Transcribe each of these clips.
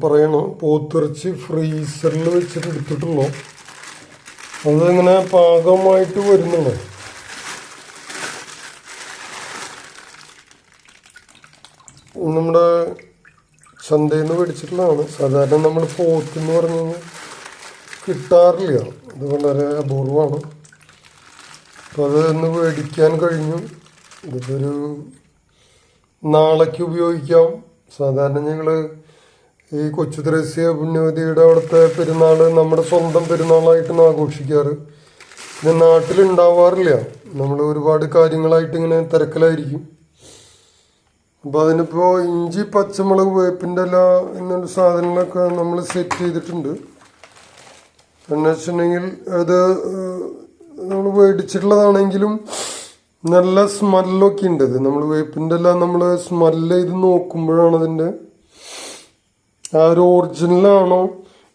പറയണം. പോത്തിറച്ചി ഫ്രീസറിൽ വെച്ചിട്ട് എടുത്തിട്ടുള്ളൂ. അതിങ്ങനെ പാകമായിട്ട് വരുന്നുള്ളൂ? നമ്മുടെ ചന്തയിൽ നിന്ന് മേടിച്ചിട്ടുള്ളതാണ്. സാധാരണ നമ്മൾ പോത്തെന്ന് പറഞ്ഞു കഴിഞ്ഞാൽ കിട്ടാറില്ല. അത് വളരെ അപൂർവമാണ്. അപ്പോൾ അത് ഒന്ന് മേടിക്കാൻ കഴിഞ്ഞു. ഇതിപ്പോൾ ഒരു നാളേക്ക് ഉപയോഗിക്കാം. സാധാരണ ഞങ്ങൾ ഈ കൊച്ചു ത്രേസ്യ പുണ്യവതിയുടെ അവിടുത്തെ പെരുന്നാൾ നമ്മുടെ സ്വന്തം പെരുന്നാളായിട്ടാണ് ആഘോഷിക്കാറ്. ഇത് നാട്ടിലുണ്ടാവാറില്ല. നമ്മൾ ഒരുപാട് കാര്യങ്ങളായിട്ട് ഇങ്ങനെ തിരക്കിലായിരിക്കും. അപ്പോൾ അതിനിപ്പോൾ ഇഞ്ചി പച്ചമുളക് വേപ്പിന്റെ ഇല എന്നുള്ള സാധനങ്ങളൊക്കെ നമ്മൾ സെറ്റ് ചെയ്തിട്ടുണ്ട്. എന്ന് വെച്ചിട്ടുണ്ടെങ്കിൽ അത് നമ്മൾ മേടിച്ചിട്ടുള്ളതാണെങ്കിലും നല്ല സ്മെല്ലൊക്കെ ഉണ്ട്. ഇത് നമ്മൾ വേപ്പിന്റെ എല്ലാം നമ്മൾ സ്മെല്ല് ചെയ്ത് നോക്കുമ്പോഴാണ് അതിന്റെ ആ ഒരു ഒറിജിനലാണോ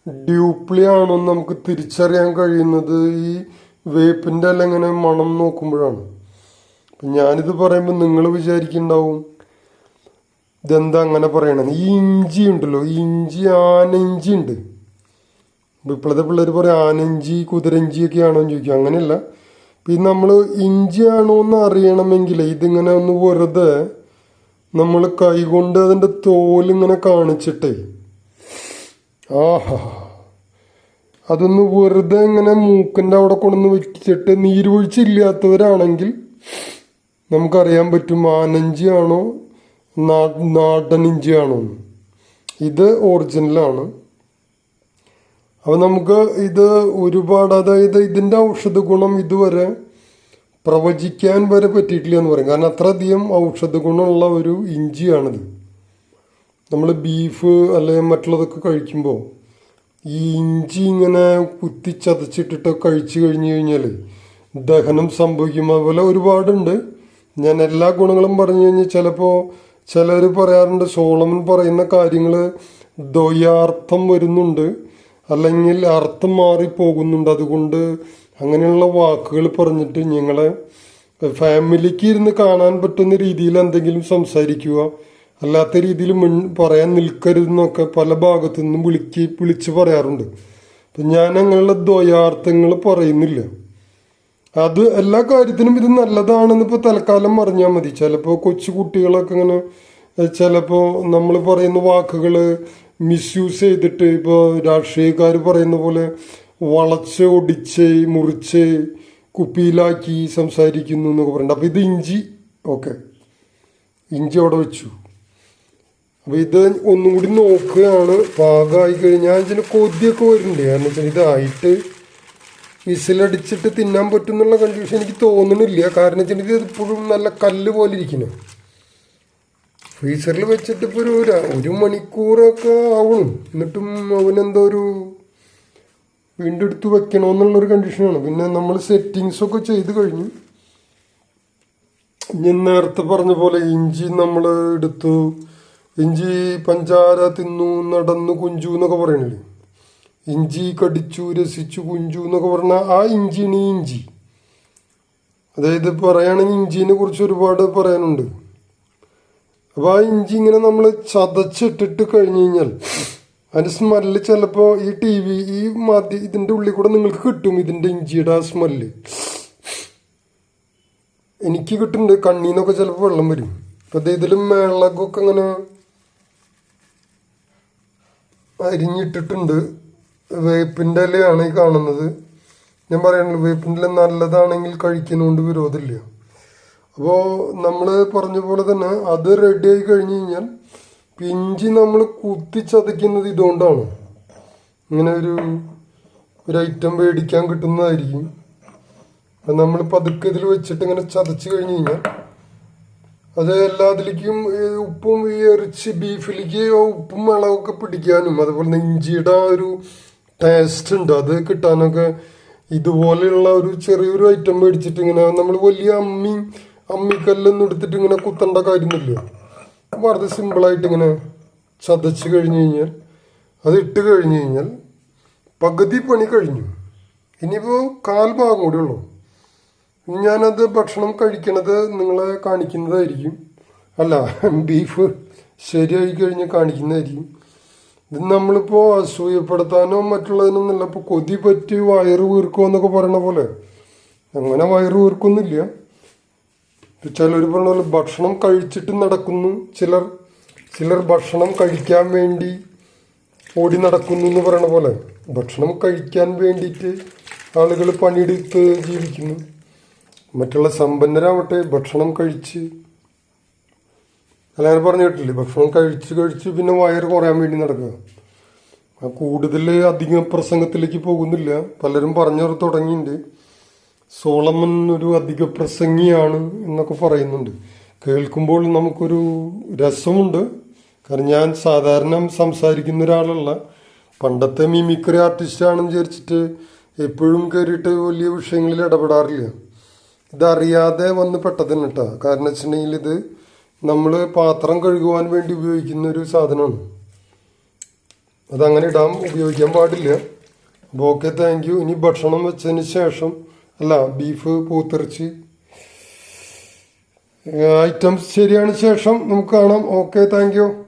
ഡ്യൂപ്ലി ആണോ എന്ന് നമുക്ക് തിരിച്ചറിയാൻ കഴിയുന്നത് ഈ വേപ്പിന്റെ എല്ലാം ഇങ്ങനെ മണം നോക്കുമ്പോഴാണ്. ഞാനിത് പറയുമ്പോൾ നിങ്ങൾ വിചാരിക്കുന്നുണ്ടാവും ഇതെന്താ അങ്ങനെ പറയണത്? ഈ ഇഞ്ചി ഉണ്ടല്ലോ ഈ ഇഞ്ചി ആനഞ്ചി ഉണ്ട്. ഇപ്പോഴത്തെ പിള്ളേർ പറയും ആനഞ്ചി കുതിരഞ്ചി ഒക്കെ ആണോ എന്ന് ചോദിക്കും. അങ്ങനെയല്ല. പിന്നെ നമ്മൾ ഇഞ്ചി ആണോ എന്ന് അറിയണമെങ്കിൽ ഇതിങ്ങനെ ഒന്ന് വെറുതെ നമ്മൾ കൈകൊണ്ട് അതിന്റെ തോലിങ്ങനെ കാണിച്ചിട്ടേ ആഹാ. അതൊന്ന് വെറുതെ ഇങ്ങനെ മൂക്കിന്റെ അവിടെ കൊണ്ടുവന്ന് വെച്ചിട്ട് നീരൊഴിച്ചില്ലാത്തവരാണെങ്കിൽ നമുക്കറിയാൻ പറ്റും ആനഞ്ചിയാണോ നാ- ഇഞ്ചിയാണോ ഇത് ഒറിജിനലാണ് അപ്പോൾ നമുക്ക് ഇത് ഒരുപാട് അതായത് ഇതിന്റെ ഔഷധ ഗുണം ഇതുവരെ പ്രവചിക്കാൻ വരെ പറ്റിയിട്ടില്ല എന്ന് പറയും. കാരണം അത്രയധികം ഔഷധ ഗുണമുള്ള ഒരു ഇഞ്ചിയാണിത്. നമ്മൾ ബീഫ് അല്ലെങ്കിൽ മറ്റുള്ളതൊക്കെ കഴിക്കുമ്പോൾ ഈ ഇഞ്ചി ഇങ്ങനെ കുത്തി ചതച്ചിട്ടിട്ട് കഴിച്ചു കഴിഞ്ഞു കഴിഞ്ഞാൽ ദഹനം സംഭവിക്കും. അതുപോലെ ഒരുപാടുണ്ട്. ഞാൻ എല്ലാ ഗുണങ്ങളും പറഞ്ഞു കഴിഞ്ഞാൽ ചിലപ്പോൾ ചിലർ പറയാറുണ്ട് സോളമൻ പറയുന്ന കാര്യങ്ങൾ ദ്വയാർത്ഥം വരുന്നുണ്ട്. അല്ലെങ്കിൽ അർത്ഥം മാറി പോകുന്നുണ്ട് അതുകൊണ്ട് അങ്ങനെയുള്ള വാക്കുകൾ പറഞ്ഞിട്ട് ഞങ്ങളെ ഫാമിലിക്ക് ഇരുന്ന് കാണാൻ പറ്റുന്ന രീതിയിൽ എന്തെങ്കിലും സംസാരിക്കുക. അല്ലാത്ത രീതിയിൽ മുൻ പറയാൻ നിൽക്കരുതെന്നൊക്കെ പല ഭാഗത്തു നിന്നും വിളിക്ക് വിളിച്ച് പറയാറുണ്ട്. അപ്പം ഞാൻ അങ്ങനെയുള്ള ദ്വയാർത്ഥങ്ങൾ പറയുന്നില്ല. അത് എല്ലാ കാര്യത്തിനും ഇത് നല്ലതാണെന്ന് ഇപ്പോൾ തൽക്കാലം പറഞ്ഞാൽ മതി. ചിലപ്പോൾ കൊച്ചു കുട്ടികളൊക്കെ ഇങ്ങനെ ചിലപ്പോൾ നമ്മൾ പറയുന്ന വാക്കുകൾ മിസ്യൂസ് ചെയ്തിട്ട് ഇപ്പോൾ രാഷ്ട്രീയക്കാർ പറയുന്ന പോലെ വളച്ച് ഒടിച്ച് മുറിച്ച് കുപ്പിയിലാക്കി സംസാരിക്കുന്നു എന്നൊക്കെ പറയുന്നുണ്ട് അപ്പോൾ ഇത് ഇഞ്ചി ഓക്കെ. ഇഞ്ചി അവിടെ വെച്ചു. അപ്പോൾ ഇത് ഒന്നും കൂടി നോക്കുകയാണ്. പാകമായി കഴിഞ്ഞാൽ ഇതിന് കൊതിയൊക്കെ വരുന്നുണ്ട്. കാരണം വെച്ചാൽ ഇതായിട്ട് വിസിലടിച്ചിട്ട് തിന്നാൻ പറ്റുന്നുള്ള കണ്ടീഷൻ എനിക്ക് തോന്നണില്ല കാരണം വെച്ചാൽ ഇത് ഇപ്പോഴും നല്ല കല്ല് പോലെ ഇരിക്കുന്നു. ഫ്രീസറിൽ വെച്ചിട്ട് ഇപ്പോൾ ഒരു ഒരു മണിക്കൂറൊക്കെ ആവണം എന്നിട്ടും അവനെന്തോ ഒരു വീണ്ടും എടുത്ത് വെക്കണമെന്നുള്ളൊരു കണ്ടീഷനാണ് പിന്നെ നമ്മൾ സെറ്റിങ്സൊക്കെ ചെയ്ത് കഴിഞ്ഞു. ഞാൻ നേരത്തെ പറഞ്ഞ പോലെ ഇഞ്ചി നമ്മൾ എടുത്തു. ഇഞ്ചി പഞ്ചാര തിന്നു നടന്നു കുഞ്ചു എന്നൊക്കെ പറയണില്ലേ? ഇഞ്ചി കടിച്ചു രസിച്ചു കുഞ്ചു എന്നൊക്കെ പറഞ്ഞാൽ ആ ഇഞ്ചിയാണ് ഈ ഇഞ്ചി. അതായത് പറയുകയാണെങ്കിൽ ഇഞ്ചിനെ കുറിച്ച് ഒരുപാട് പറയാനുണ്ട്. അപ്പോൾ ആ ഇഞ്ചി ഇങ്ങനെ നമ്മൾ ചതച്ചിട്ടിട്ട് കഴിഞ്ഞ് കഴിഞ്ഞാൽ അതിന്റെ സ്മെല്ല് ചിലപ്പോൾ ഈ ടി വി ഈ മാധ്യ ഇതിന്റെ ഉള്ളിൽ കൂടെ നിങ്ങൾക്ക് കിട്ടും ഇതിന്റെ ഇഞ്ചിയുടെ ആ സ്മെല്ല് എനിക്ക് കിട്ടുന്നുണ്ട് കണ്ണീന്നൊക്കെ ചിലപ്പോൾ വെള്ളം വരും. അപ്പം അത് ഇതിലും മേളകൊക്കെ ഇങ്ങനെ അരിഞ്ഞിട്ടിട്ടുണ്ട്. വേപ്പിന്റെ ഇലയാണ് ഈ കാണുന്നത്. ഞാൻ പറയണല്ലോ വേപ്പിന്റെ ഇല നല്ലതാണെങ്കിൽ കഴിക്കുന്നതുകൊണ്ട് വിരോധമില്ല. അപ്പോൾ നമ്മൾ പറഞ്ഞ പോലെ തന്നെ അത് റെഡി ആയി കഴിഞ്ഞ് കഴിഞ്ഞാൽ പിഞ്ചി നമ്മൾ കുത്തി ചതയ്ക്കുന്നത് ഇതുകൊണ്ടാണ്. ഇങ്ങനെ ഒരു ഒരു ഐറ്റം മേടിക്കാൻ കിട്ടുന്നതായിരിക്കും. നമ്മൾ പതുക്കെ ഇതിൽ വെച്ചിട്ട് ഇങ്ങനെ ചതച്ച് കഴിഞ്ഞ് കഴിഞ്ഞാൽ അത് എല്ലാത്തിലേക്കും ഉപ്പും ഈ ഇറച്ചി ബീഫിലേക്ക് ഉപ്പും വെള്ളമൊക്കെ പിടിക്കാനും അതുപോലെ തന്നെ ഇഞ്ചിയുടെ ആ ഒരു ടേസ്റ്റ് ഉണ്ട്. അത് കിട്ടാനൊക്കെ ഇതുപോലെയുള്ള ഒരു ചെറിയൊരു ഐറ്റം മേടിച്ചിട്ട് ഇങ്ങനെ നമ്മൾ വലിയ അമ്മി അമ്മിക്കല്ലൊന്നും എടുത്തിട്ട് ഇങ്ങനെ കുത്തേണ്ട കാര്യമൊന്നുമില്ല. വളരെ സിമ്പിളായിട്ട് ഇങ്ങനെ ചതച്ച് കഴിഞ്ഞ് കഴിഞ്ഞാൽ അത് ഇട്ട് കഴിഞ്ഞ് കഴിഞ്ഞാൽ പകുതി പണി കഴിഞ്ഞു. ഇനിയിപ്പോൾ കാൽ ഭാഗം കൂടി ഉള്ളൂ. ഞാനത് ഭക്ഷണം കഴിക്കണത് നിങ്ങളെ കാണിക്കുന്നതായിരിക്കും. അല്ല ബീഫ് ശരിയായി കഴിഞ്ഞ് കാണിക്കുന്നതായിരിക്കും. ഇത് നമ്മളിപ്പോൾ അസൂയപ്പെടുത്താനോ മറ്റുള്ളതിനൊന്നുമില്ല ഇപ്പോൾ കൊതി പറ്റി വയറ് വീർക്കുമോ എന്നൊക്കെ പറയണ പോലെ. അങ്ങനെ വയറ് വീർക്കൊന്നുമില്ല ചിലർ പറഞ്ഞ പോലെ ഭക്ഷണം കഴിച്ചിട്ട് നടക്കുന്നു. ചിലർ ചിലർ ഭക്ഷണം കഴിക്കാൻ വേണ്ടി ഓടി നടക്കുന്നു എന്ന് പറയണ പോലെ. ഭക്ഷണം കഴിക്കാൻ വേണ്ടിയിട്ട് ആളുകൾ പണിയെടുത്ത് ജീവിക്കുന്നു. മറ്റുള്ള സമ്പന്നരാവട്ടെ ഭക്ഷണം കഴിച്ച്. അല്ലാതെ പറഞ്ഞു കേട്ടില്ലേ ഭക്ഷണം കഴിച്ച് കഴിച്ച് പിന്നെ വയറ് കുറയാൻ വേണ്ടി നടക്കുക. ആ കൂടുതൽ അധികം പ്രസംഗത്തിലേക്ക് പോകുന്നില്ല. പലരും പറഞ്ഞു തുടങ്ങിയിട്ടുണ്ട് സോളമൻ ഒരു അധിക പ്രസംഗിയാണ് എന്നൊക്കെ പറയുന്നുണ്ട്. കേൾക്കുമ്പോൾ നമുക്കൊരു രസമുണ്ട്. കാരണം ഞാൻ സാധാരണ സംസാരിക്കുന്ന ഒരാളല്ല. പണ്ടത്തെ മിമിക്രി ആർട്ടിസ്റ്റാണെന്ന് വിചാരിച്ചിട്ട് എപ്പോഴും കയറിയിട്ട് വലിയ വിഷയങ്ങളിൽ ഇടപെടാറില്ല. ഇതറിയാതെ വന്ന് പെട്ടതന്നെ കേട്ടോ കാരണം വെച്ചിട്ടുണ്ടെങ്കിൽ ഇത് നമ്മൾ പാത്രം കഴുകുവാൻ വേണ്ടി ഉപയോഗിക്കുന്ന ഒരു സാധനമാണ്. അതങ്ങനെ ഇടാൻ ഉപയോഗിക്കാൻ പാടില്ല. അപ്പോൾ ഓക്കെ താങ്ക് യു. ഇനി ഭക്ഷണം വെച്ചതിന് ശേഷം അല്ല ബീഫ് പൂത്തിറച്ചി ഐറ്റംസ് ശരിയാണ് ശേഷം നമുക്ക് കാണാം. Okay thank you.